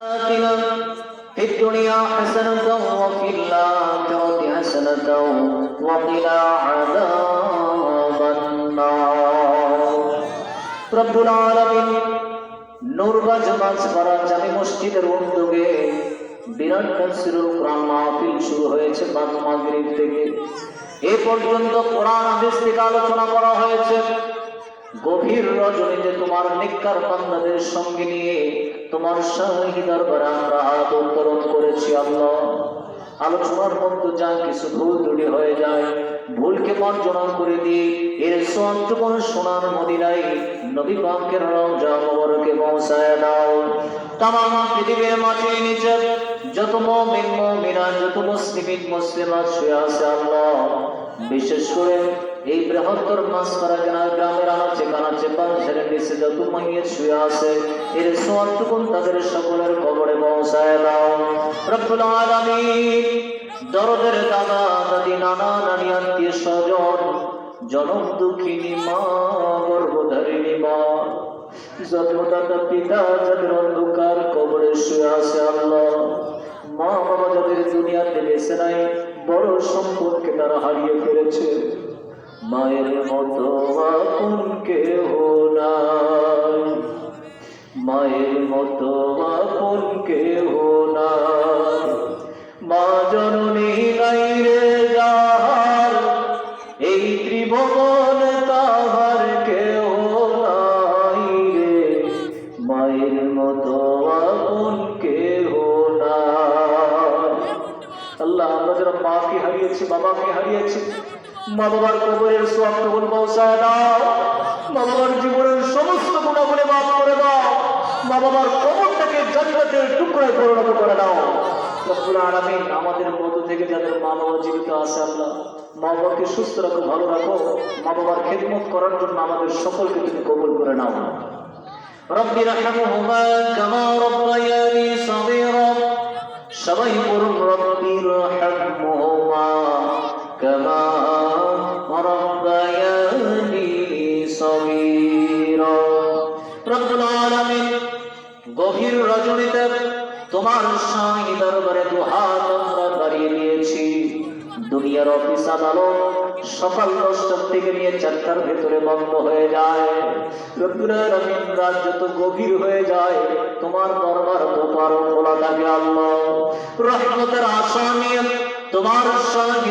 آتنا في الدنيا حسنة وفي الآخرة حسنة وقنا عذاب النار رب العالمين নূরবাজ মাঝপাড়া জামি মসজিদের উদ্যোগে বিরাট তাফসিরুল কোরআন মাহফিল শুরু হয়েছে বাদ মাগরিব থেকে এ পর্যন্ত কোরআন হাদিস থেকে আলোচনা করা হয়েছে গভীর রজনীতে তোমার নিকার বান্দাদের সঙ্গে নিয়ে তোমার শাহী দরবারে আমরা হাত উত্তোলন করেছি, আল্লাহ। আলোচনার মধ্যে যা কিছু ভুল ত্রুটি হয়ে যায়, ভুলকে মার্জনা করে দিয়ে এর সন্তপন সোনার মদিনায় নবী পাকের রওজা মোবারকে পৌঁছায় দাও। তামাম পৃথিবীর মাটির নিচে যত মুমিন, মুমিনা, যত মুসলিমিন, মুসলিমাত শুয়ে আছে আল্লাহ। বিশেষ করে এই বৃহত্তর মাসপাড়া কেনার গ্রামের আনাচে কানাচে পাঞ্চের নিচে যত মাইয়ের শুয়ে আছে। এর সোয়াত্তকুন তাদের সকলের কবরে পৌঁছায় দাও। রব্বুল আলামিন দরদের দাদা দাদি, নানা, নানি, আত্মীয় স্বজন, জনম দুঃখিনী, মা, গর্ভধারিণী, মা, জন্মদাতা, পিতা, যাদের অন্ধকার কবরে শুয়ে আছে আল্লাহ। মা বাবা যাদের দুনিয়াতে বেঁচে নাই, বড় সম্পদকে তারা হারিয়ে ফেলেছে। মায়ের মতো আপন কেহ নাই। মায়ের মতো আপন কেহ নাই। মা জননী নাই রে যাহার, এই ত্রিভুবন তাহার কেহ নাই রে। মায়ের মতো আপন কেহ নাই। আল্লাহ, আমরা যারা মাকে হারিয়েছি, বাবাকে হারিয়েছি মা বাবার কবরের সব পৌঁছায় দাও। মা বাবার জীবনের সমস্ত গুণাগুণে মাফ করে দাও। মা বাবার কবরটাকে জান্নাতের টুকরায় পরিণত করে দাও। আমাদের মধ্য থেকে যাদের মা বাবা জীবিত আছে, আল্লাহ, মা বাবাকে সুস্থ রাখো, ভালো রাখো। মা বাবার খেদমত করার জন্য আমাদের সকলকে তুমি কবুল করে নাও। রব্বি রাহমুহুমা কামা রাব্বায়ানি সাগীরা। সবাই গভীর রজনীতে তোমার শাহী দরবারে দুহাত আমরা বাড়িয়ে দিয়েছি। দুনিয়ার অফিস আদালত সকাল দশটার থেকে নিয়ে চারটার ভেতরে বন্ধ হয়ে যায়। রাত যত গভীর হয়ে যায়, তোমার দরবার দোপার খোলা থাকে আল্লাহ। রহমতের আশা নিয়ে তোমার শাহী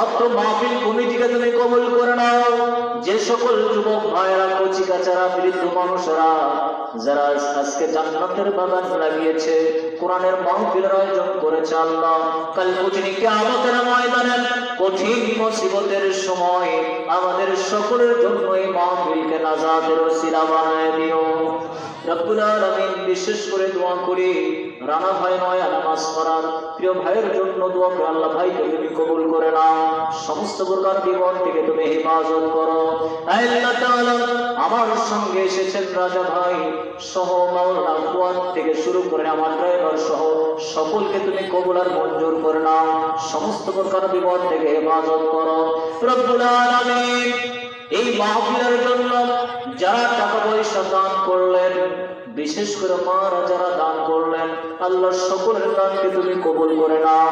অত মাহফিল কমিটিকে তুমি কবুল করে নাও। যে সকল যুবক ভাইরা কচি কাচারা বৃদ্ধ মানুষরা, যারা আজকে জান্নাতের বাগান লাগিয়েছে, কোরআনের মাহফিলের আয়োজন করেছে আল্লাহ। কাল কুচনিকে আমাদের ময়দানে, কঠিন মুসিবতের সময় আমাদের সকলের জন্য এই মাহফিলকে নাজাতের ওসিলা বানায় দিও। রব্বুল আলামিন বিশেষ করে দোয়া করি, রানা ভাই নয় নামাজ পড়ার প্রিয় ভাইয়ের জন্য দোয়া করে, আল্লাহ ভাইকে তুমি কবুল করে নাও। সমস্ত প্রকার বিপদ থেকে তুমি হেফাজত করো। আমার সঙ্গে এসেছেন রাজা ভাই সহ মাওলানা ফুয়াদ থেকে শুরু করে আমার ড্রাইভার সহ সকলকে তুমি কবুল আর মঞ্জুর করে নাও। সমস্ত প্রকার বিপদ থেকে হেফাজত করো। রব্বুল আলামিন, এই মাহফিলের জন্য যারা টাকা পয়সা দান করলেন, বিশেষ করে মারা যারা দান করলেন আল্লাহ সকলের দানকে তুমি কবুল করে নাও,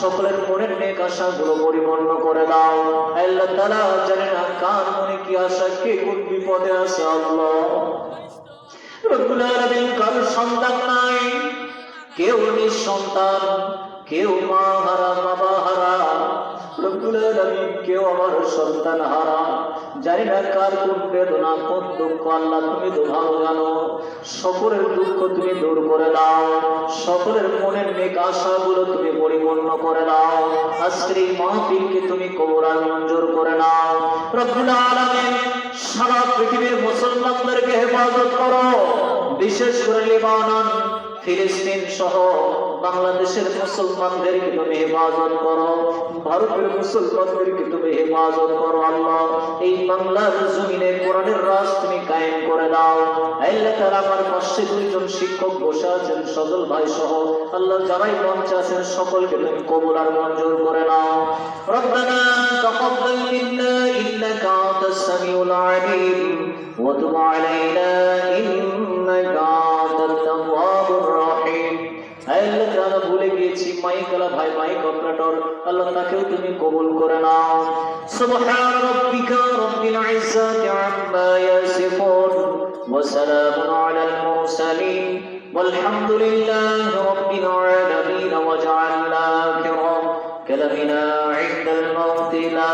সকলের মনের নেক আশাগুলো পরিপূর্ণ করে দাও। আল্লাহ তারা জানে না কার মনে কি আশা, কে কোন বিপদে আছে আল্লাহ। রব্বুল সন্তান নাই, কেউ নিঃসন্তান কেউ মা হারা, বাবা হারা। রব্বুল কেউ আমার সন্তান হারা। জানি না কার কোন বেদনা কোন দুঃখ, আল্লাহ তুমি তো ভালো জানো। সকলের দুঃখ তুমি দূর করে দাও। সকলের মনের নেক আশাগুলো তুমি পরিপূর্ণ করে দাও। আজকের এই মাহফিলকে তুমি কবরান মঞ্জুর করে নাও। রব্বুল আলামিন, সারা পৃথিবীর মুসলমানদেরকে হেফাজত করো। বিশেষ করে লিবানন, ফিলিস্তিন সহ বাংলাদেশের মুসলমানদেরকে তুমি হেফাজত করো? ভারতের মুসলমানদেরকে তুমি হেফাজত করো, আল্লাহ? এই বাংলার জমিনে কোরআনের রাজ তুমি কায়েম করে দাও। আল্লাহ আমার পাশে দুইজন শিক্ষক বসে আছেন, সজল ভাই সহ আল্লাহ যারাই মঞ্চে আছেন, সকলকে তুমি কবুল আর মঞ্জুর করে নাও। রব্বানা তাকাব্বাল মিন্না ইন্নাকা আনতাস সামিউল আলিম। ওয়া তুব আলাইনা ইন্নাকা আনতাত তাওয়াব আল্লাহ তাআলা ভুলে গিয়েছি মাইকালা ভাই মাইক অপারেটর আল্লাহ তাকেও তুমি কবুল করে নাও সুবহান রাব্বিকা রাব্বিল ইজ্জাতি আম্মা ইয়াসিফুন ওয়া সালামুন আলাল মুরসালিন والحمد لله رب العالمين وجعلنا كرام كلمنا عند الموت لا